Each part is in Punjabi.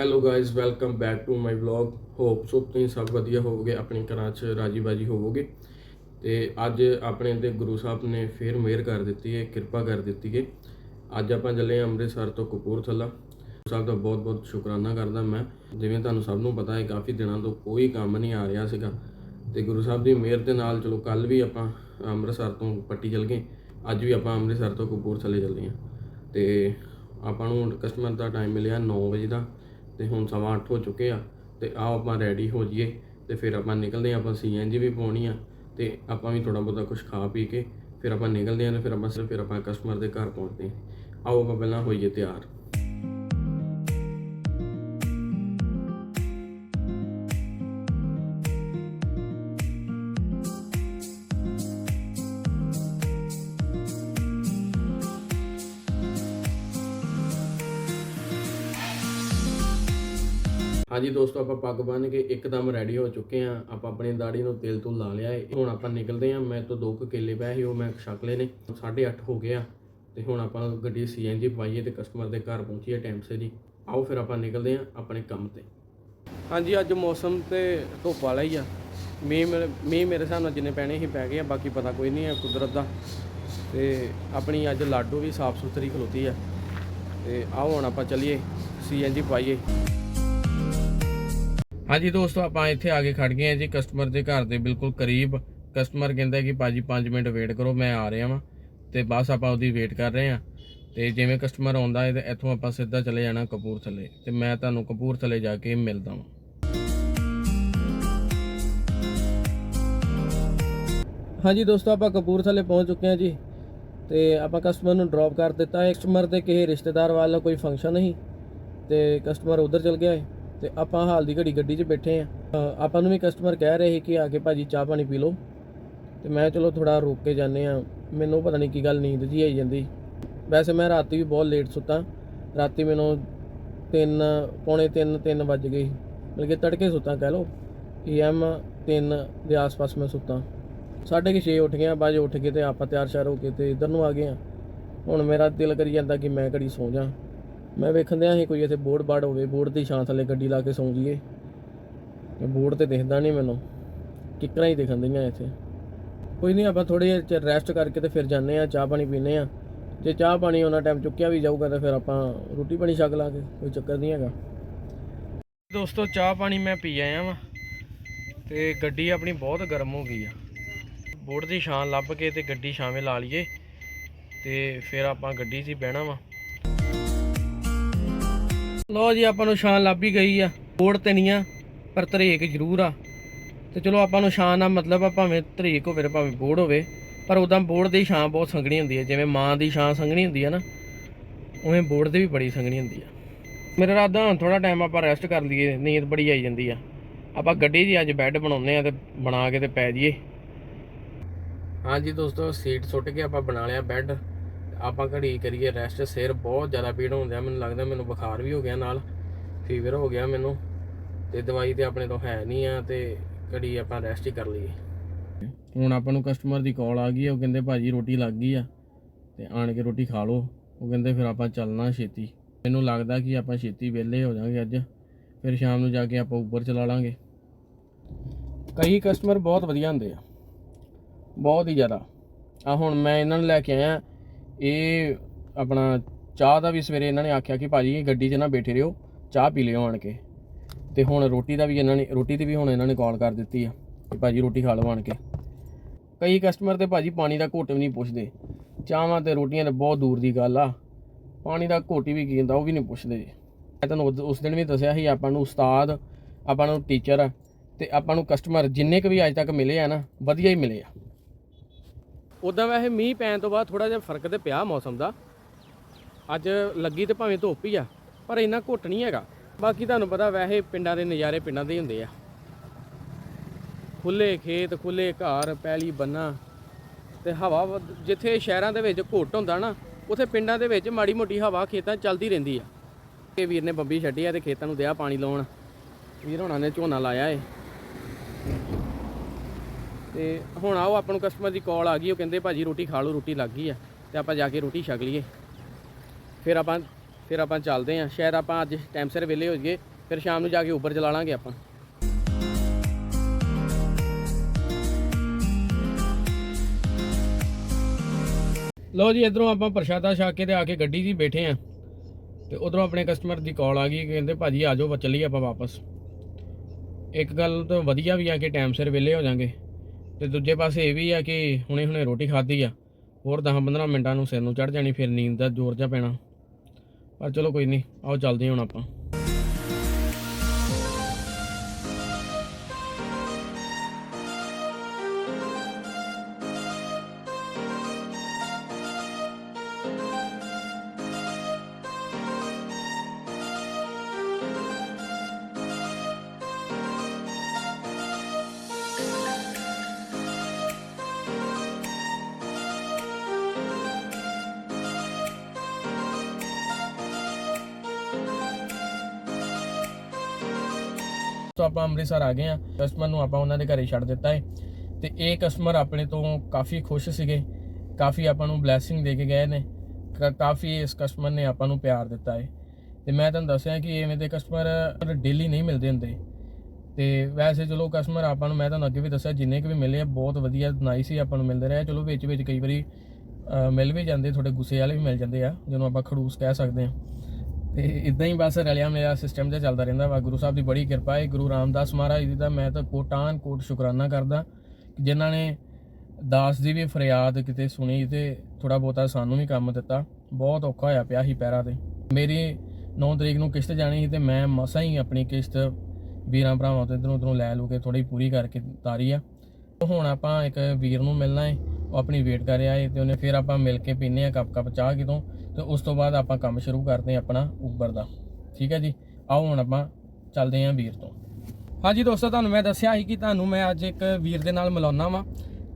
Hello guys welcome back to my vlog hope so ਤੁਸੀਂ ਸਭ ਵਧੀਆ ਹੋਵੋਗੇ, ਆਪਣੀ ਘਰਾਂ 'ਚ ਰਾਜੀ ਬਾਜੀ ਹੋਵੋਗੇ। ਤੇ ਅੱਜ ਆਪਣੇ ਤੇ ਗੁਰੂ ਸਾਹਿਬ ਨੇ ਫੇਰ ਮਿਹਰ ਕਰ ਦਿੱਤੀ ਹੈ, ਕਿਰਪਾ ਕਰ ਦਿੱਤੀ ਹੈ। ਅੱਜ ਆਪਾਂ ਚੱਲੇ ਹਾਂ ਅੰਮ੍ਰਿਤਸਰ ਤੋਂ ਕਪੂਰਥਲਾ। ਗੁਰੂ ਸਾਹਿਬ ਦਾ ਬਹੁਤ ਬਹੁਤ ਸ਼ੁਕਰਾਨਾ ਕਰਦਾ ਮੈਂ। ਜਿਵੇਂ ਤੁਹਾਨੂੰ ਸਭ ਨੂੰ ਪਤਾ ਹੈ, ਕਾਫੀ ਦਿਨਾਂ ਤੋਂ ਕੋਈ ਕੰਮ ਨਹੀਂ ਆ ਰਿਹਾ ਸੀਗਾ। ਤੇ ਗੁਰੂ ਸਾਹਿਬ ਦੀ ਮਿਹਰ ਦੇ ਨਾਲ ਚਲੋ ਕੱਲ ਵੀ ਆਪਾਂ ਅੰਮ੍ਰਿਤਸਰ ਤੋਂ ਪੱਟੀ ਚੱਲ ਗਏ। ਅੱਜ ਵੀ ਆਪਾਂ ਅੰਮ੍ਰਿਤਸਰ ਤੋਂ ਕਪੂਰਥਲੇ ਚੱਲੇ ਹਾਂ। ਤੇ ਆਪਾਂ ਨੂੰ ਕਸਟਮਰ ਦਾ ਟਾਈਮ ਮਿਲਿਆ 9 ਵਜੇ ਦਾ। ਤੇ ਹੁਣ ਸਵਾ ਅੱਠ ਹੋ ਚੁੱਕੇ ਆ, ਤੇ ਆਓ ਆਪਾਂ ਰੈਡੀ ਹੋ ਜਾਈਏ, ਤੇ ਫਿਰ ਆਪਾਂ ਨਿਕਲਦੇ ਹਾਂ ਆਪਾਂ ਸੀਐਨਜੀ ਵੀ ਪਾਉਣੀ ਆ, ਤੇ ਆਪਾਂ ਵੀ ਥੋੜਾ ਬਹੁਤਾ ਕੁਝ ਖਾ ਪੀ ਕੇ ਫਿਰ ਆਪਾਂ ਨਿਕਲਦੇ ਹਾਂ ਤੇ ਫਿਰ ਆਪਾਂ ਫਿਰ ਆਪਾਂ ਕਸਟਮਰ ਦੇ ਘਰ ਪਹੁੰਚਦੇ ਹਾਂ ਆਓ ਆਪਾਂ ਪਹਿਲਾਂ ਹੋਈਏ ਤਿਆਰ। ਹਾਂਜੀ ਦੋਸਤੋ, ਆਪਾਂ ਪੱਗ ਬੰਨ੍ਹ ਕੇ ਇੱਕਦਮ ਰੈਡੀ ਹੋ ਚੁੱਕੇ ਆ ਆਪਾਂ ਆਪਣੀ ਦਾੜੀ ਨੂੰ ਤੇਲ ਤੋਂ ਲਾ ਲਿਆ ਏ। ਹੁਣ ਆਪਾਂ ਨਿਕਲਦੇ ਆ ਮੈਂ ਤੋਂ ਦੋ ਕੁ ਕੇਲੇ ਪਏ ਸੀ, ਉਹ ਮੈਂ ਛਕ ਲਏ ਨੇ। 8:30 ਹੋ ਗਏ ਆ। ਤੇ ਹੁਣ ਆਪਾਂ ਗੱਡੀ ਸੀਐਨਜੀ ਪਾਈਏ ਤੇ ਕਸਟਮਰ ਦੇ ਘਰ ਪਹੁੰਚੀਏ ਟਾਈਮ ਸਿਰ ਹੀ। ਆਓ ਫਿਰ ਆਪਾਂ ਨਿਕਲਦੇ ਆ ਆਪਣੇ ਕੰਮ ਤੇ। ਹਾਂਜੀ, ਅੱਜ ਮੌਸਮ ਤੇ ਧੁੱਪ ਵਾਲਾ ਹੀ ਆ। ਮੀਂਹ ਮੇਰੇ- ਮੀਂਹ ਮੇਰੇ ਹਿਸਾਬ ਨਾਲ ਜਿੰਨੇ ਪੈਣੇ ਹੀ ਪੈ ਗਏ ਆ, ਬਾਕੀ ਪਤਾ ਕੋਈ ਨਹੀਂ ਹੈ ਕੁਦਰਤ ਦਾ। ਤੇ ਆਪਣੀ ਅੱਜ ਲਾਡੋ ਵੀ ਸਾਫ਼ ਸੁਥਰੀ ਖਲੋਤੀ ਆ। ਤੇ ਆਓ ਹੁਣ ਆਪਾਂ ਚੱਲੀਏ ਸੀਐਨਜੀ ਪਾਈਏ ਹਾਂਜੀ ਦੋਸਤੋ, ਆਪਾਂ ਇੱਥੇ ਆ ਕੇ ਖੜ ਗਏ ਆ ਜੀ। ਕਸਟਮਰ ਦੇ ਘਰ ਦੇ ਬਿਲਕੁਲ ਕਰੀਬ। ਕਸਟਮਰ ਕਹਿੰਦਾ ਕਿ ਭਾਜੀ 5 ਮਿੰਟ ਵੇਟ ਕਰੋ, ਮੈਂ ਆ ਰਿਹਾ ਵਾਂ। ਤੇ ਬਸ ਆਪਾਂ ਉਹਦੀ ਵੇਟ ਕਰ ਰਹੇ ਆ ਤੇ ਜਿਵੇਂ ਕਸਟਮਰ ਆਉਂਦਾ ਹੈ ਤੇ ਇੱਥੋਂ ਆਪਾਂ ਸਿੱਧਾ ਚਲੇ ਜਾਣਾ ਕਪੂਰਥਲੇ। ਤੇ ਮੈਂ ਤੁਹਾਨੂੰ ਕਪੂਰਥਲੇ ਜਾ ਕੇ ਮਿਲਦਾ ਹਾਂ ਹਾਂਜੀ ਦੋਸਤੋ, ਆਪਾਂ ਕਪੂਰਥਲੇ ਪਹੁੰਚ ਚੁੱਕੇ ਹਾਂ ਜੀ। ਤੇ ਆਪਾਂ ਕਸਟਮਰ ਨੂੰ ਡ੍ਰੌਪ ਕਰ ਦਿੱਤਾ। ਹੈ ਕਸਟਮਰ ਦੇ ਕਿਸੇ ਰਿਸ਼ਤੇਦਾਰ ਵਾਲਾ ਕੋਈ ਫੰਕਸ਼ਨ ਨਹੀਂ। ਤੇ ਕਸਟਮਰ ਉਧਰ ਚਲ ਗਿਆ ਹੈ। ਤੇ ਆਪਾਂ ਹਾਲ ਦੀ ਘੜੀ ਗੱਡੀ 'ਚ ਬੈਠੇ ਆ। ਆਪਾਂ ਨੂੰ ਵੀ ਕਸਟਮਰ ਕਹਿ ਰਹੇ ਸੀ ਕਿ ਆ ਕੇ ਭਾਜੀ ਚਾਹ ਪਾਣੀ ਪੀ ਲਓ। ਤੇ ਮੈਂ ਚਲੋ ਥੋੜਾ ਰੋਕ ਕੇ ਜਾਂਦੇ ਆ। ਮੈਨੂੰ ਪਤਾ ਨਹੀਂ ਕੀ ਗੱਲ ਨੀਂਦ ਜੀ ਆਈ ਜਾਂਦੀ। ਵੈਸੇ ਮੈਂ ਰਾਤੀ ਵੀ ਬਹੁਤ ਲੇਟ ਸੁੱਤਾ। ਰਾਤੀ ਮੈਨੂੰ 3 ਪੌਣੇ 3 3 ਵੱਜ ਗਏ। ਮਤਲਬ ਕਿ ਤੜਕੇ ਸੁੱਤਾ ਕਹਿ ਲਓ। ਏਐਮ 3 ਦੇ ਆਸ-ਪਾਸ ਮੈਂ ਸੁੱਤਾ। ਸਾਢੇ ਕੁ ਛੇ ਉੱਠ ਗਿਆ। ਬਾਅਦ ਉੱਠ ਕੇ ਤੇ ਆਪਾਂ ਤਿਆਰ ਸ਼ਿਆਰ ਹੋ ਕੇ ਤੇ ਇਧਰ ਨੂੰ ਆ ਗਏ ਆ। ਹੁਣ ਮੇਰਾ ਦਿਲ ਕਰੀ ਜਾਂਦਾ ਕਿ ਮੈਂ ਘੜੀ ਸੌਂ ਜਾ। ਮੈਂ ਵੇਖਣ ਦਿਆਂ ਸੀ ਕੋਈ ਇੱਥੇ ਬੋਰਡ ਬਾੜ ਹੋਵੇ, ਬੋਰਡ ਦੀ ਛਾਂ ਥੱਲੇ ਗੱਡੀ ਲਾ ਕੇ ਸੌਂ ਜਾਈਏ। ਬੋਰਡ ਤੇ ਦਿਖਦਾ ਨਹੀਂ ਮੈਨੂੰ। ਕਿੱਕਰਾਂ ਹੀ ਦਿਖਣ ਦਈਆਂ ਇੱਥੇ। ਕੋਈ ਨਹੀਂ ਆਪਾਂ ਥੋੜੇ ਚਿਰ ਰੈਸਟ ਕਰਕੇ ਤੇ ਫਿਰ ਜਾਂਦੇ ਆ, ਚਾਹ ਪਾਣੀ ਪੀਨੇ ਆ। ਜੇ ਚਾਹ ਪਾਣੀ ਉਹਨਾਂ ਟਾਈਮ ਚੁੱਕਿਆ ਵੀ ਜਾਊਗਾ ਤਾਂ ਫਿਰ ਆਪਾਂ ਰੋਟੀ ਪਾਣੀ ਛਕ ਲਾਂਗੇ ਕੋਈ ਚੱਕਰ ਨਹੀਂ ਹੈਗਾ। ਦੋਸਤੋ, ਚਾਹ ਪਾਣੀ ਮੈਂ ਪੀ ਆਇਆ ਵਾਂ, ਤੇ ਗੱਡੀ ਆਪਣੀ ਬਹੁਤ ਗਰਮ ਹੋ ਗਈ ਆ। ਬੋਰਡ ਦੀ ਛਾਂ ਲੱਭ ਕੇ ਤੇ ਗੱਡੀ ਛਾਵੇਂ ਲਾ ਲਈਏ, ਤੇ ਫਿਰ ਆਪਾਂ ਗੱਡੀ 'ਚ ਹੀ ਬਹਿਣਾ ਵਾ। ਲੋ ਜੀ, ਆਪਾਂ ਨੂੰ ਛਾਂ ਲੱਭ ਹੀ ਗਈ ਆ। ਬੋਰਡ ਤੇ ਨਹੀਂ ਆ, ਪਰ ਤਰੇਕ ਜ਼ਰੂਰ ਆ। ਤੇ ਚਲੋ, ਆਪਾਂ ਨੂੰ ਛਾਂ ਦਾ ਮਤਲਬ ਆ, ਭਾਵੇਂ ਤਰੇਕ ਹੋਵੇ ਤੇ ਭਾਵੇਂ ਬੋਰਡ ਹੋਵੇ, ਪਰ ਉਦਾਂ ਬੋਰਡ ਦੀ ਛਾਂ ਬਹੁਤ ਸੰਘਣੀ ਹੁੰਦੀ ਹੈ ਜਿਵੇਂ ਮਾਂ ਦੀ ਛਾਂ ਸੰਘਣੀ ਹੁੰਦੀ ਹੈ ਨਾ, ਉਵੇਂ ਬੋਰਡ ਦੀ ਵੀ ਬੜੀ ਸੰਘਣੀ ਹੁੰਦੀ ਆ। ਮੇਰਾ ਇਰਾਦਾ, ਹੁਣ ਥੋੜਾ ਟਾਈਮ ਆਪਾਂ ਰੈਸਟ ਕਰ ਲਈਏ, ਨੀਂਦ ਬੜੀ ਆਈ ਜਾਂਦੀ ਆ। ਆਪਾਂ ਗੱਡੀ 'ਚ ਅੱਜ ਬੈੱਡ ਬਣਾਉਂਦੇ ਆ ਤੇ ਬਣਾ ਕੇ ਤੇ ਪੈ ਜਾਈਏ। ਹਾਂਜੀ ਦੋਸਤੋ, ਸੀਟ ਸੁੱਟ ਕੇ ਆਪਾਂ ਬਣਾ ਲਿਆ ਬੈੱਡ ਆਪਾਂ ਘੜੀ ਕਰੀਏ ਰੈਸਟ ਸਿਰ ਬਹੁਤ ਜ਼ਿਆਦਾ ਪੀੜ ਹੁੰਦਿਆ ਮੈਨੂੰ ਲੱਗਦਾ ਮੈਨੂੰ ਬੁਖਾਰ ਵੀ ਹੋ ਗਿਆ ਨਾਲ ਫੀਵਰ ਹੋ ਗਿਆ ਮੈਨੂੰ, ਤੇ ਦਵਾਈ ਤੇ ਆਪਣੇ ਤੋਂ ਹੈ ਨਹੀਂ ਆ, ਤੇ ਘੜੀ ਆਪਾਂ ਰੈਸਟ ਹੀ ਕਰ ਲਈਏ। ਹੁਣ ਆਪਾਂ ਨੂੰ ਕਸਟਮਰ ਦੀ ਕਾਲ ਆ ਗਈ ਹੈ ਉਹ ਕਹਿੰਦੇ ਭਾਜੀ ਰੋਟੀ ਲੱਗ ਗਈ ਆ, ਤੇ ਆਣ ਕੇ ਰੋਟੀ ਖਾ ਲਓ। ਉਹ ਕਹਿੰਦੇ ਫਿਰ ਆਪਾਂ ਚੱਲਣਾ ਛੇਤੀ। ਮੈਨੂੰ ਲੱਗਦਾ ਕਿ ਆਪਾਂ ਛੇਤੀ ਵਿਹਲੇ ਹੋ ਜਾਾਂਗੇ ਅੱਜ, ਫਿਰ ਸ਼ਾਮ ਨੂੰ ਜਾ ਕੇ ਆਪਾਂ ਉੱਪਰ ਚਲਾ ਲਾਂਗੇ। ਕਈ ਕਸਟਮਰ ਬਹੁਤ ਵਧੀਆ ਹੁੰਦੇ ਆ, ਬਹੁਤ ਹੀ ਜ਼ਿਆਦਾ। ਆ ਹੁਣ ਮੈਂ ਇਹਨਾਂ ਨੂੰ ਲੈ ਕੇ ਆਇਆ ਇਹ ਆਪਣਾ ਚਾਹ ਦਾ ਵੀ ਸਵੇਰੇ ਇਹਨਾਂ ਨੇ ਆਖਿਆ ਕਿ ਭਾਜੀ ਇਹ ਗੱਡੀ 'ਚ ਨਾ ਬੈਠੇ ਰਹੋ, ਚਾਹ ਪੀ ਲਿਓ ਆਣ ਕੇ। ਤੇ ਹੁਣ ਰੋਟੀ ਦਾ ਵੀ ਇਹਨਾਂ ਨੇ, ਰੋਟੀ ਦੀ ਵੀ ਹੁਣ ਇਹਨਾਂ ਨੇ ਕਾਲ ਕਰ ਦਿੱਤੀ ਆ ਕਿ ਭਾਜੀ ਰੋਟੀ ਖਾ ਲਓ ਆਣ ਕੇ। ਕਈ ਕਸਟਮਰ ਤੇ ਭਾਜੀ ਪਾਣੀ ਦਾ ਘੋਟ ਵੀ ਨਹੀਂ ਪੁੱਛਦੇ। ਚਾਹਾਂ ਤੇ ਰੋਟੀਆਂ ਤੇ ਬਹੁਤ ਦੂਰ ਦੀ ਗੱਲ ਆ। ਪਾਣੀ ਦਾ ਘੁੱਟ ਵੀ ਕੀ ਹੁੰਦਾ ਉਹ ਵੀ ਨਹੀਂ ਪੁੱਛਦੇ। ਜੀ ਮੈਂ ਤੁਹਾਨੂੰ ਉਦ- ਉਸ ਦਿਨ ਵੀ ਦੱਸਿਆ ਸੀ, ਆਪਾਂ ਨੂੰ ਉਸਤਾਦ, ਆਪਾਂ ਨੂੰ ਟੀਚਰ ਤੇ ਆਪਾਂ ਨੂੰ ਕਸਟਮਰ ਜਿੰਨੇ ਕੁ ਵੀ ਅੱਜ ਤੱਕ ਮਿਲੇ ਆ ਨਾ, ਵਧੀਆ ਹੀ ਮਿਲੇ ਆ। ਉਦਾਂ ਵੈਸੇ ਮੀਂਹ ਪੈਣ ਤੋਂ ਬਾਅਦ ਥੋੜਾ ਜਿਹਾ ਫ਼ਰਕ ਤੇ ਪਿਆ ਮੌਸਮ ਦਾ। ਅੱਜ ਲੱਗੀ ਤੇ ਭਾਵੇਂ ਧੁੱਪ ਹੀ ਆ, ਪਰ ਇੰਨਾ ਘੁੱਟ ਨਹੀਂ ਹੈਗਾ। ਬਾਕੀ ਤੁਹਾਨੂੰ ਪਤਾ ਵੈਸੇ ਪਿੰਡਾਂ ਦੇ ਨਜ਼ਾਰੇ ਪਿੰਡਾਂ ਦੇ ਹੀ ਹੁੰਦੇ ਆ। ਖੁੱਲੇ ਖੇਤ ਖੁੱਲੇ ਘਰ, ਪੈਲੀ ਬੰਨਾ ਤੇ ਹਵਾ ਵ- ਜਿੱਥੇ ਸ਼ਹਿਰਾਂ ਦੇ ਵਿੱਚ ਘੁੱਟ ਹੁੰਦਾ ਨਾ, ਉਥੇ ਪਿੰਡਾਂ ਦੇ ਵਿੱਚ ਮਾੜੀ ਮੋਟੀ ਹਵਾ ਖੇਤਾਂ ਚੱਲਦੀ ਰਹਿੰਦੀ ਆ। ਇਹ ਵੀਰ ਨੇ ਬੰਬੀ ਛੱਡੀ ਆ ਤੇ ਖੇਤਾਂ ਨੂੰ ਦਿਆ ਪਾਣੀ ਲਾਉਣ। ਵੀਰ ਹੋਣਾ ਨੇ ਝੋਨਾ ਲਾਇਆ ਏ। ਤੇ ਹੁਣ ਆਓ, ਆਪਾਂ ਨੂੰ ਕਸਟਮਰ ਦੀ ਕਾਲ ਆ ਗਈ, ਉਹ ਕਹਿੰਦੇ ਭਾਜੀ ਰੋਟੀ ਖਾ ਲਓ, ਰੋਟੀ ਲੱਗ ਗਈ ਆ, ਤੇ ਆਪਾਂ ਜਾ ਕੇ ਰੋਟੀ ਛਕ ਲਈਏ। ਫਿਰ ਆਪਾਂ ਫਿਰ ਆਪਾਂ ਚੱਲਦੇ ਆਂ। ਸ਼ਾਇਦ ਆਪਾਂ ਅੱਜ ਟਾਈਮ ਸਿਰ ਵਿਹਲੇ ਹੋ ਜਾਈਏ, ਫਿਰ ਸ਼ਾਮ ਨੂੰ ਜਾ ਕੇ ਉੱਪਰ ਚਲਾ ਲਾਂਗੇ ਆਪਾਂ। ਲੋ ਜੀ, ਇਧਰੋਂ ਆਪਾਂ ਪ੍ਰਸ਼ਾਦਾ ਛਕ ਕੇ ਤੇ ਆ ਕੇ ਗੱਡੀ 'ਚ ਹੀ ਬੈਠੇ ਆਂ। ਤੇ ਉਧਰੋਂ ਆਪਣੇ ਕਸਟਮਰ ਦੀ ਕਾਲ ਆ ਗਈ, ਕਹਿੰਦੇ ਭਾਜੀ ਆ ਜਾਓ ਚੱਲੀਏ ਆਪਾਂ ਵਾਪਸ। ਇੱਕ ਗੱਲ ਤਾਂ ਵਧੀਆ ਵੀ ਆ ਕਿ ਟਾਈਮ ਸਿਰ ਵਿਹਲੇ ਹੋ ਜਾਾਂਗੇ। ਤੇ ਦੂਜੇ ਪਾਸੇ ਇਹ ਵੀ ਆ ਕਿ ਹੁਣੇ ਹੁਣੇ ਰੋਟੀ ਖਾਧੀ ਆ, ਹੋਰ 10-15 ਮਿੰਟਾਂ ਨੂੰ ਸਿਰ ਨੂੰ ਚੜ ਜਾਣੀ, ਫਿਰ ਨੀਂਦ ਦਾ ਜ਼ੋਰ ਜਾ ਪੈਣਾ। ਪਰ ਚਲੋ ਕੋਈ ਨਹੀਂ, ਆਓ ਚੱਲਦੇ ਹਾਂ ਹੁਣ ਆਪਾਂ। ਤੋਂ ਆਪਾਂ ਅੰਮ੍ਰਿਤਸਰ ਆ ਗਏ ਆ ਕਸਟਮਰ ਨੂੰ ਆਪਾਂ ਉਹਨਾਂ ਦੇ ਘਰੇ ਛੱਡ ਦਿੱਤਾ ਹੈ ਤੇ ਇਹ ਕਸਟਮਰ ਆਪਣੇ ਤੋਂ ਕਾਫੀ ਖੁਸ਼ ਸੀਗੇ। ਕਾਫੀ ਆਪਾਂ ਨੂੰ ਬਲੇਸਿੰਗ ਦੇ ਕੇ ਗਏ ਨੇ। ਕਾ- ਕਾਫੀ ਇਸ ਕਸਟਮਰ ਨੇ ਆਪਾਂ ਨੂੰ ਪਿਆਰ ਦਿੱਤਾ ਹੈ ਤੇ ਮੈਂ ਤੁਹਾਨੂੰ ਦੱਸਿਆ ਕਿ ਐਵੇਂ ਦੇ ਕਸਟਮਰ ਡੇਲੀ ਨਹੀਂ ਮਿਲਦੇ ਹੁੰਦੇ। ਤੇ ਵੈਸੇ ਚਲੋ ਕਸਟਮਰ ਆਪਾਂ ਨੂੰ, ਮੈਂ ਤੁਹਾਨੂੰ ਅੱਗੇ ਵੀ ਦੱਸਿਆ, ਜਿੰਨੇ ਕੁ ਵੀ ਮਿਲੇ ਆ, ਬਹੁਤ ਵਧੀਆ ਨਾਈਸ ਹੀ ਆਪਾਂ ਨੂੰ ਮਿਲਦੇ ਰਹੇ। ਚਲੋ ਵਿੱਚ ਵਿੱਚ ਕਈ ਵਾਰੀ ਮਿਲ ਵੀ ਜਾਂਦੇ ਥੋੜੇ ਗੁੱਸੇ ਵਾਲੇ ਵੀ ਮਿਲ ਜਾਂਦੇ ਆ, ਜਿਹਨੂੰ ਆਪਾਂ ਖੜੂਸ ਕਹਿ ਸਕਦੇ ਆ ਤੇ ਇਦਾਂ ਹੀ ਬਸ ਰਲਿਆ ਮੇਰਾ ਸਿਸਟਮ ਤੇ ਚੱਲਦਾ ਰਹਿੰਦਾ ਵਾ। ਗੁਰੂ ਸਾਹਿਬ ਦੀ ਬੜੀ ਕਿਰਪਾ ਹੈ ਗੁਰੂ ਰਾਮਦਾਸ ਮਹਾਰਾਜ ਜੀ ਦਾ ਮੈਂ ਤਾਂ ਕੋਟਾਨ ਕੋਟ ਸ਼ੁਕਰਾਨਾ ਕਰਦਾ ਕਿ ਜਿਨ੍ਹਾਂ ਨੇ ਦਾਸ ਦੀ ਵੀ ਫਰਿਆਦ ਕਿਤੇ ਸੁਣੀ ਤੇ ਥੋੜਾ ਬਹੁਤਾ ਸਾਨੂੰ ਵੀ ਕੰਮ ਦਿੱਤਾ। ਬਹੁਤ ਔਖਾ ਹੋਇਆ ਪਿਆ ਸੀ ਪੈਰਾਂ ਤੇ। ਮੇਰੀ 9 ਤਰੀਕ ਨੂੰ ਕਿਸ਼ਤ ਜਾਣੀ ਸੀ ਤੇ ਮੈਂ ਮਸਾਂ ਹੀ ਆਪਣੀ ਕਿਸ਼ਤ ਵੀਰਾਂ ਭਰਾਵਾਂ ਤੋਂ ਇਧਰੋਂ ਉਧਰੋਂ ਲੈ ਲੂ ਕੇ ਥੋੜੀ ਪੂਰੀ ਕਰਕੇ ਤਾਰੀ ਆ। ਹੁਣ ਆਪਾਂ ਇੱਕ ਵੀਰ ਨੂੰ ਮਿਲਣਾ ਹੈ ਉਹ ਆਪਣੀ ਵੇਟ ਕਰ ਰਿਹਾ ਹੈ ਤੇ ਉਹਨੇ ਫਿਰ ਆਪਾਂ ਮਿਲ ਕੇ ਪੀਨੇ ਆ ਕੱਪ ਕੱਪ ਚਾਹ ਕਿਤੋਂ ਤੇ ਉਸ ਤੋਂ ਬਾਅਦ ਆਪਾਂ ਕੰਮ ਸ਼ੁਰੂ ਕਰਦੇ ਆ ਆਪਣਾ ਉਬਰ ਦਾ। ਠੀਕ ਹੈ ਜੀ? ਆਓ ਹੁਣ ਆਪਾਂ ਚੱਲਦੇ ਆਂ ਵੀਰ ਤੋਂ। ਹਾਂਜੀ ਦੋਸਤੋ, ਤੁਹਾਨੂੰ ਮੈਂ ਦੱਸਿਆ ਸੀ ਕਿ ਤੁਹਾਨੂੰ ਮੈਂ ਅੱਜ ਇੱਕ ਵੀਰ ਦੇ ਨਾਲ ਮਿਲਾਉਣਾ ਵਾਂ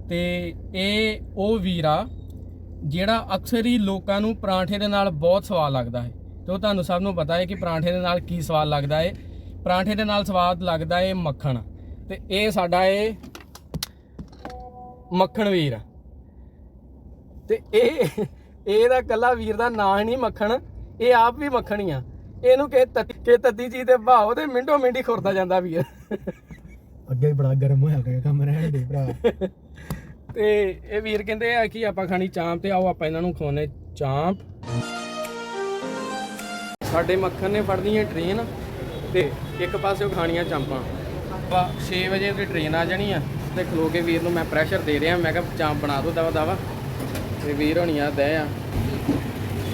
ਤੇ ਇਹ ਉਹ ਵੀਰ ਆ ਜਿਹੜਾ ਅਕਸਰ ਹੀ ਲੋਕਾਂ ਨੂੰ ਪਰਾਂਠੇ ਦੇ ਨਾਲ ਬਹੁਤ ਸਵਾਦ ਲੱਗਦਾ ਹੈ। ਤੇ ਉਹ ਤੁਹਾਨੂੰ ਸਭ ਨੂੰ ਪਤਾ ਹੈ ਕਿ ਪਰਾਂਠੇ ਦੇ ਨਾਲ ਕੀ ਸਵਾਦ ਲੱਗਦਾ ਹੈ। ਪਰਾਂਠੇ ਦੇ ਨਾਲ ਸਵਾਦ ਲੱਗਦਾ ਹੈ ਮੱਖਣ ਤੇ ਇਹ ਸਾਡਾ ਇਹ ਮੱਖਣ ਵੀਰ ਆ। ਤੇ ਇਹ ਇਹਦਾ ਕੱਲਾ ਵੀਰ ਦਾ ਨਾਂ ਹੀ ਨਹੀਂ ਮੱਖਣ ਇਹ ਆਪ ਵੀ ਮੱਖਣ ਹੀ ਆ ਇਹਨੂੰ ਕਿ ਕਿ ਤੱਤੀ ਚੀਜ਼ ਤੇ ਭਾਵ ਤੇ ਮਿੰਟੋ ਮਿੰਟੀ ਖੁਰਦਾ ਜਾਂਦਾ ਵੀਰ। ਅੱਗੇ ਹੀ ਬੜਾ ਗਰਮ ਹੋਇਆ ਪਿਆ ਕੰਮ ਰਹਿਣ ਦੇ ਭਰਾ। ਤੇ ਇਹ ਵੀਰ ਕਹਿੰਦੇ ਆ ਕਿ ਆਪਾਂ ਖਾਣੀ ਚਾਂਪ ਤੇ ਆਓ ਆਪਾਂ ਇਹਨਾਂ ਨੂੰ ਖਵਾਉਣੇ ਚਾਂਪ। ਸਾਡੇ ਮੱਖਣ ਨੇ ਫੜਨੀ ਹੈ ਟ੍ਰੇਨ ਤੇ ਇੱਕ ਪਾਸੇ ਖਾਣੀਆਂ ਚਾਂਪਾਂ। ਆਪਾਂ 6 ਵਜੇ ਦੀ ਟ੍ਰੇਨ ਆ ਜਾਣੀ ਆ ਤੇ ਖਲੋ ਕੇ ਵੀਰ ਨੂੰ ਮੈਂ ਪ੍ਰੈਸ਼ਰ ਦੇ ਰਿਹਾ ਮੈਂ ਕਿਹਾ ਚਾਂਪ ਬਣਾ ਦੋ ਦਵਾ ਦਵਾ ਤੇ ਵੀਰ ਹੋਣੀ ਆ ਦਏ ਆ।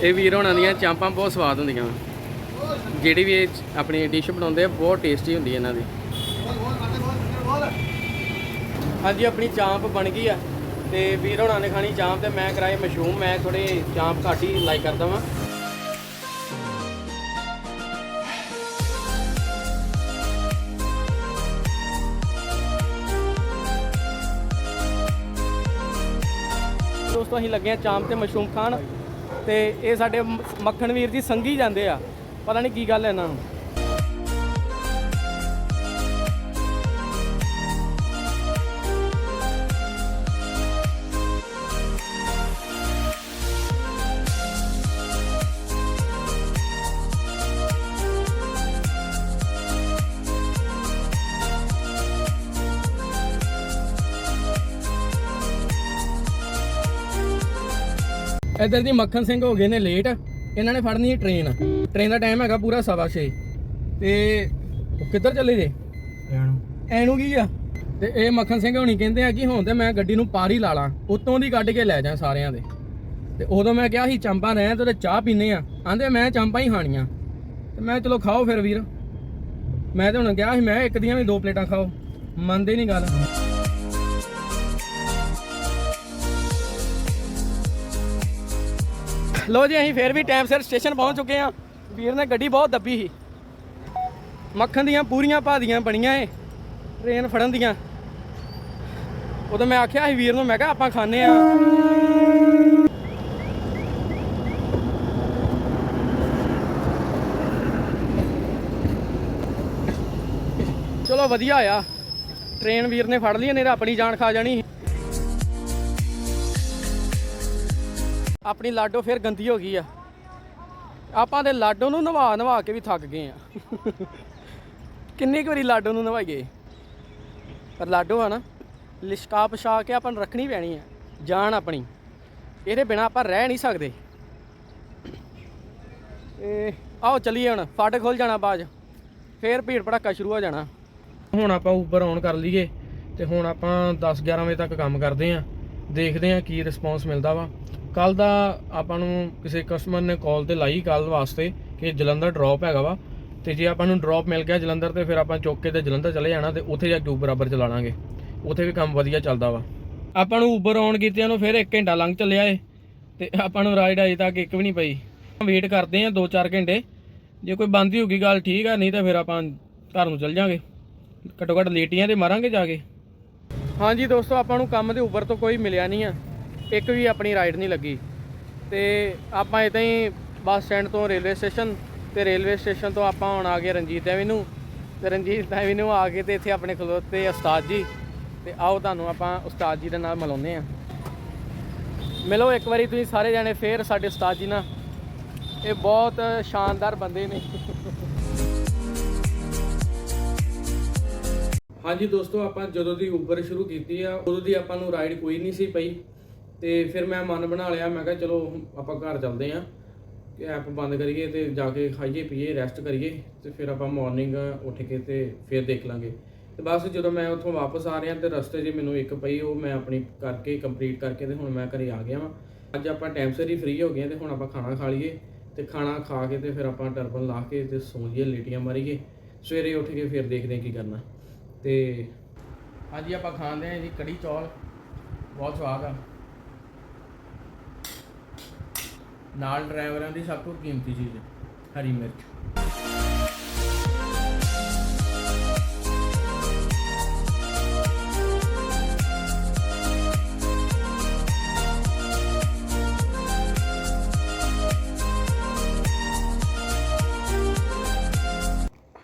ਇਹ ਵੀਰ ਹੋਣਾਂ ਦੀਆਂ ਚਾਂਪਾਂ ਬਹੁਤ ਸਵਾਦ ਹੁੰਦੀਆਂ ਵਾਂ। ਜਿਹੜੀ ਵੀ ਇਹ ਆਪਣੀ ਡਿਸ਼ ਬਣਾਉਂਦੇ ਆ, ਬਹੁਤ ਟੇਸਟੀ ਹੁੰਦੀ ਇਹਨਾਂ ਦੀ। ਹਾਂਜੀ, ਆਪਣੀ ਚਾਂਪ ਬਣ ਗਈ ਆ। ਤੇ ਵੀਰ ਹੋਣਾ ਨੇ ਖਾਣੀ ਚਾਂਪ ਤੇ ਮੈਂ ਕਰਾਏ ਮਸ਼ਰੂਮ। ਮੈਂ ਥੋੜੇ ਚਾਂਪ ਘੱਟ ਹੀ ਲਾਈਕ ਕਰਦਾ ਵਾਂ। ਉਸ ਤੋਂ ਅਸੀਂ ਲੱਗੇ ਆ ਚਾਂਪ ਤੇ ਮਸ਼ਰੂਮ ਖਾਣ ਤੇ ਇਹ ਸਾਡੇ ਮ- ਮੱਖਣ ਵੀਰ ਜੀ ਸੰਗੀ ਜਾਂਦੇ ਆ। ਪਤਾ ਨਹੀਂ ਕੀ ਗੱਲ ਹੈ ਇਹਨਾਂ ਨੂੰ। ਇੱਧਰ ਦੀ ਮੱਖਣ ਸਿੰਘ ਹੋ ਗਏ ਨੇ ਲੇਟ ਇਹਨਾਂ ਨੇ ਫੜਨੀ ਹੈ ਟ੍ਰੇਨ ਟ੍ਰੇਨ ਦਾ ਟਾਈਮ ਹੈਗਾ ਪੂਰਾ ਸਵਾ ਛੇ। ਤੇ ਉਹ ਕਿੱਧਰ ਚੱਲੇ ਜੇ? ਐਨੂੰ ਐਨੂੰ ਕੀ ਆ? ਤੇ ਇਹ ਮੱਖਣ ਸਿੰਘ ਹੋਣੀ ਕਹਿੰਦੇ ਆ ਕਿ ਹੁਣ ਤੇ ਮੈਂ ਗੱਡੀ ਨੂੰ ਪਾਰ ਹੀ ਲਾ ਲਾਂ। ਉਤੋਂ ਦੀ ਕੱਢ ਕੇ ਲੈ ਜਾ ਸਾਰਿਆਂ ਦੇ। ਤੇ ਉਦੋਂ ਮੈਂ ਕਿਹਾ ਸੀ ਚਾਂਪਾਂ ਰਹਿਣ ਤੇ ਚਾਹ ਪੀਨੇ ਆ। ਆਂਦੇ ਮੈਂ ਚਾਂਪਾਂ ਹੀ ਖਾਣੀਆਂ। ਤੇ ਮੈਂ ਚਲੋ ਖਾਓ ਫਿਰ ਵੀਰ। ਮੈਂ ਤੇ ਹੁਣ ਕਿਹਾ ਸੀ ਮੈਂ ਇੱਕ ਦੀਆਂ ਵੀ ਦੋ ਪਲੇਟਾਂ ਖਾਓ। ਮੰਨਦੇ ਨਹੀਂ ਗੱਲ। ਲੋ ਜੀ, ਅਸੀਂ ਫੇਰ ਵੀ ਟਾਈਮ ਸਿਰ ਸਟੇਸ਼ਨ ਪਹੁੰਚ ਚੁੱਕੇ ਆ ਵੀਰ ਨੇ ਗੱਡੀ ਬਹੁਤ ਦੱਬੀ ਸੀ। ਮੱਖਣ ਦੀਆਂ ਪੂਰੀਆਂ ਭਾਦੀਆਂ ਬਣੀਆਂ ਏ ਟ੍ਰੇਨ ਫੜਨ ਦੀਆਂ। ਉਦੋਂ ਮੈਂ ਆਖਿਆ ਸੀ ਵੀਰ ਨੂੰ, ਮੈਂ ਕਿਹਾ ਆਪਾਂ ਖਾਣੇ ਆ ਚਲੋ ਵਧੀਆ ਆ। ਟ੍ਰੇਨ ਵੀਰ ਨੇ ਫੜ ਲਈ, ਨਹੀਂ ਤਾਂ ਆਪਣੀ ਜਾਨ ਖਾ ਜਾਣੀ ਆਪਣੀ ਲਾਡੋ ਫਿਰ ਗੰਦੀ ਹੋ ਗਈ ਆ। ਆਪਾਂ ਤੇ ਲਾਡੋ ਨੂੰ ਨਵਾ ਨਵਾ ਕੇ ਵੀ ਥੱਕ ਗਏ ਆ। ਕਿੰਨੀ ਕੁ ਵਾਰੀ ਲਾਡੋ ਨੂੰ ਨਵਾਈਏ? ਪਰ ਲਾਡੋ ਆ ਨਾ, ਲਿਸ਼ਕਾ ਪਛਾ ਕੇ ਆਪਾਂ ਨੂੰ ਰੱਖਣੀ ਪੈਣੀ ਆ, ਜਾਨ ਆਪਣੀ। ਇਹਦੇ ਬਿਨਾ ਆਪਾਂ ਰਹਿ ਨਹੀਂ ਸਕਦੇ। ਇਹ ਆਓ ਚਲੀਏ ਹੁਣ, ਫਾਟਕ ਖੁੱਲ ਜਾਣਾ ਬਾਜ ਫੇਰ ਭੀੜ ਭੜਾਕਾ ਸ਼ੁਰੂ ਹੋ ਜਾਣਾ। ਹੁਣ ਆਪਾਂ ਉੱਪਰ ਆਨ ਕਰ ਲਈਏ ਤੇ ਹੁਣ ਆਪਾਂ 10 11 ਵਜੇ ਤੱਕ ਕੰਮ ਕਰਦੇ ਆਂ। ਦੇਖਦੇ ਆਂ ਕੀ ਰਿਸਪੌਂਸ ਮਿਲਦਾ ਵਾ। ਕੱਲ ਦਾ ਆਪਾਂ ਨੂੰ ਕਿਸੇ ਕਸਟਮਰ ਨੇ ਕਾਲ ਤੇ ਲਾਈ ਕੱਲ ਵਾਸਤੇ ਕਿ ਜਲੰਧਰ ਡ੍ਰੌਪ ਹੈਗਾ ਵਾ। ਤੇ ਜੇ ਆਪਾਂ ਨੂੰ ਡ੍ਰੌਪ ਮਿਲ ਗਿਆ ਜਲੰਧਰ ਤੇ ਫਿਰ ਆਪਾਂ ਚੁੱਕ ਕੇ ਤੇ ਜਲੰਧਰ ਚਲੇ ਜਾਣਾ ਤੇ ਉੱਥੇ ਜਾ ਕੇ ਉਬਰ ਬਰਾਬਰ ਚਲਾਣਾਗੇ ਉੱਥੇ ਵੀ ਕੰਮ ਵਧੀਆ ਚੱਲਦਾ ਵਾ। ਆਪਾਂ ਨੂੰ ਉਬਰ ਆਨ ਕੀਤਿਆਂ ਨੂੰ ਫਿਰ 1 ਘੰਟਾ ਲੰਘ ਚੱਲਿਆ ਏ। ਤੇ ਆਪਾਂ ਨੂੰ ਰਾਈਡ ਅਜੇ ਤੱਕ ਇੱਕ ਵੀ ਨਹੀਂ ਪਈ। ਵੇਟ ਕਰਦੇ ਆਂ 2-4 ਘੰਟੇ। ਜੇ ਕੋਈ ਬੰਦੀ ਹੋਗੀ ਗੱਲ ਠੀਕ ਆ, ਨਹੀਂ ਤਾਂ ਫਿਰ ਆਪਾਂ ਘਰ ਨੂੰ ਚੱਲ ਜਾਾਂਗੇ। ਘੱਟੋ ਘੱਟ ਲੇਟੀਆਂ ਤੇ ਮਾਰਾਂਗੇ ਜਾ ਕੇ। ਹਾਂਜੀ ਦੋਸਤੋ, ਆਪਾਂ ਨੂੰ ਕੰਮ ਦੇ ਉੱਪਰ ਤੋਂ ਕੋਈ ਮਿਲਿਆ ਨਹੀਂ ਆ। ਇੱਕ ਵੀ ਆਪਣੀ ਰਾਈਡ ਨਹੀਂ ਲੱਗੀ। ਤੇ ਆਪਾਂ ਇਦਾਂ ਹੀ ਬੱਸ ਸਟੈਂਡ ਤੋਂ ਰੇਲਵੇ ਸਟੇਸ਼ਨ ਤੇ ਰੇਲਵੇ ਸਟੇਸ਼ਨ ਤੋਂ ਆਪਾਂ ਹੁਣ ਆ ਗਏ ਰਣਜੀਤ ਐਵੀਨਿਊ। ਤੇ ਰਣਜੀਤ ਐਵੀਨਿਊ ਆ ਕੇ ਤੇ ਇੱਥੇ ਆਪਣੇ ਖਲੋਤੇ ਉਸਤਾਦ ਜੀ। ਤੇ ਆਓ ਤੁਹਾਨੂੰ ਆਪਾਂ ਉਸਤਾਦ ਜੀ ਦੇ ਨਾਲ ਮਿਲਾਉਂਦੇ ਆ ਮਿਲੋ ਇੱਕ ਵਾਰੀ ਤੁਸੀਂ ਸਾਰੇ ਜਾਣੇ, ਫੇਰ ਸਾਡੇ ਉਸਤਾਦ ਜੀ ਨਾਲ। ਇਹ ਬਹੁਤ ਸ਼ਾਨਦਾਰ ਬੰਦੇ ਨੇ। ਹਾਂਜੀ ਦੋਸਤੋ, ਆਪਾਂ ਜਦੋਂ ਦੀ ਉਬਰ ਸ਼ੁਰੂ ਕੀਤੀ ਆ, ਉਦੋਂ ਦੀ ਆਪਾਂ ਨੂੰ ਰਾਈਡ ਕੋਈ ਨਹੀਂ ਸੀ ਪਈ। ਤੇ ਫਿਰ ਮੈਂ ਮਨ ਬਣਾ ਲਿਆ, ਮੈਂ ਕਿਹਾ ਚਲੋ ਆਪਾਂ ਘਰ ਚੱਲਦੇ ਆਂ ਕਿ ਐਪ ਬੰਦ ਕਰੀਏ ਤੇ ਜਾ ਕੇ ਖਾਈਏ, ਪੀਏ ਰੈਸਟ ਕਰੀਏ ਤੇ ਫਿਰ ਆਪਾਂ ਮਾਰਨਿੰਗ ਉੱਠ ਕੇ ਤੇ ਫਿਰ ਦੇਖ ਲਾਂਗੇ। ਤੇ ਬਸ ਜਦੋਂ ਮੈਂ ਉੱਥੋਂ ਵਾਪਸ ਆ ਰਿਹਾ ਤੇ ਰਸਤੇ 'ਚ ਮੈਨੂੰ ਇੱਕ ਪਈ, ਉਹ ਮੈਂ ਆਪਣੀ ਕਰਕੇ ਕੰਪਲੀਟ ਕਰਕੇ ਤੇ ਹੁਣ ਮੈਂ ਘਰੇ ਆ ਗਿਆ ਵਾਂ। ਅੱਜ ਆਪਾਂ ਟਾਈਮ ਸਿਰ ਹੀ ਫ੍ਰੀ ਹੋ ਗਏ ਹਾਂ ਤੇ ਹੁਣ ਆਪਾਂ ਖਾਣਾ ਖਾ ਲਈਏ ਤੇ ਖਾਣਾ ਖਾ ਕੇ ਤੇ ਫਿਰ ਆਪਾਂ ਟਰਬਨ ਲਾ ਕੇ ਤੇ ਸੌਂ ਜਾਈਏ, ਲੇਟੀਆਂ ਮਾਰੀਏ, ਸਵੇਰੇ ਉੱਠ ਕੇ ਫਿਰ ਦੇਖਦੇ ਹਾਂ ਕੀ ਕਰਨਾ। ਤੇ ਅੱਜ ਆਪਾਂ ਖਾਂਦੇ ਹਾਂ ਜੀ ਕੜੀ ਚੌਲ, ਬਹੁਤ ਸਵਾਦ ਆ। ਨਾਲ ਡਰਾਈਵਰਾਂ ਦੀ ਸਭ ਤੋਂ ਕੀਮਤੀ ਚੀਜ਼ ਹਰੀ ਮਿਰਚ।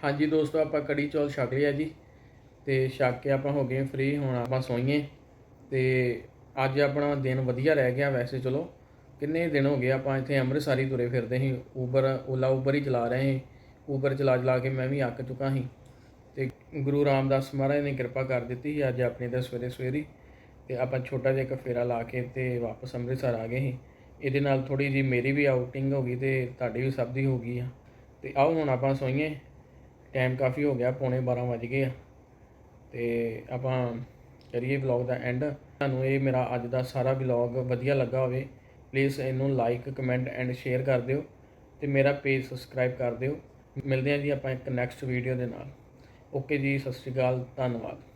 ਹਾਂਜੀ ਦੋਸਤੋ, ਆਪਾਂ ਕੜੀ ਚੌਲ ਛਕ ਲਿਆ ਜੀ ਤੇ ਛਕ ਕੇ ਆਪਾਂ ਹੋ ਗਏ ਫ੍ਰੀ ਹੁਣ ਆਪਾਂ ਸੋਈਏ ਤੇ ਅੱਜ ਆਪਣਾ ਦਿਨ ਵਧੀਆ ਰਹਿ ਗਿਆ ਵੈਸੇ, ਚਲੋ। ਕਿੰਨੇ ਦਿਨ ਹੋ ਗਏ ਆਪਾਂ ਇੱਥੇ ਅੰਮ੍ਰਿਤਸਰ ਹੀ ਤੁਰੇ ਫਿਰਦੇ ਸੀ। ਉਬਰ ਓਲਾ ਉਬਰ ਹੀ ਚਲਾ ਰਹੇ ਸੀ। ਉਬਰ ਚਲਾ ਚਲਾ ਕੇ ਮੈਂ ਵੀ ਅੱਕ ਚੁੱਕਾ ਸੀ। ਤੇ ਗੁਰੂ ਰਾਮਦਾਸ ਮਹਾਰਾਜ ਨੇ ਕਿਰਪਾ ਕਰ ਦਿੱਤੀ ਸੀ ਅੱਜ ਆਪਣੀ ਤੇ ਸਵੇਰੇ ਸਵੇਰੀ। ਤੇ ਆਪਾਂ ਛੋਟਾ ਜਿਹਾ ਇੱਕ ਫੇਰਾ ਲਾ ਕੇ ਤੇ ਵਾਪਸ ਅੰਮ੍ਰਿਤਸਰ ਆ ਗਏ ਸੀ। ਇਹਦੇ ਨਾਲ ਥੋੜੀ ਜੀ ਮੇਰੀ ਵੀ ਆਊਟਿੰਗ ਹੋ ਗਈ ਤੇ ਤੁਹਾਡੀ ਵੀ ਸਭ ਦੀ ਹੋ ਗਈ ਆ। ਤੇ ਆਓ ਹੁਣ ਆਪਾਂ ਸੋਈਏ। ਟਾਈਮ ਕਾਫੀ ਹੋ ਗਿਆ, ਪੌਣੇ 12 ਵੱਜ ਗਏ ਆ। ਤੇ ਆਪਾਂ ਕਰੀਏ ਵਲੌਗ ਦਾ ਐਂਡ ਤੁਹਾਨੂੰ ਇਹ ਮੇਰਾ ਅੱਜ ਦਾ ਸਾਰਾ ਵਲੌਗ ਵਧੀਆ ਲੱਗਾ ਹੋਵੇ। ਪਲੀਜ਼ ਇਹਨੂੰ ਲਾਈਕ ਕਮੈਂਟ ਐਂਡ ਸ਼ੇਅਰ ਕਰ ਦਿਓ ਤੇ ਮੇਰਾ ਪੇਜ ਸਬਸਕ੍ਰਾਈਬ ਕਰ ਦਿਓ। ਮਿਲਦੇ ਹਾਂ ਜੀ ਆਪਾਂ ਇੱਕ ਨੈਕਸਟ ਵੀਡੀਓ ਦੇ ਨਾਲ। ਓਕੇ ਜੀ, ਸਤਿ ਸ਼੍ਰੀ ਅਕਾਲ, ਧੰਨਵਾਦ।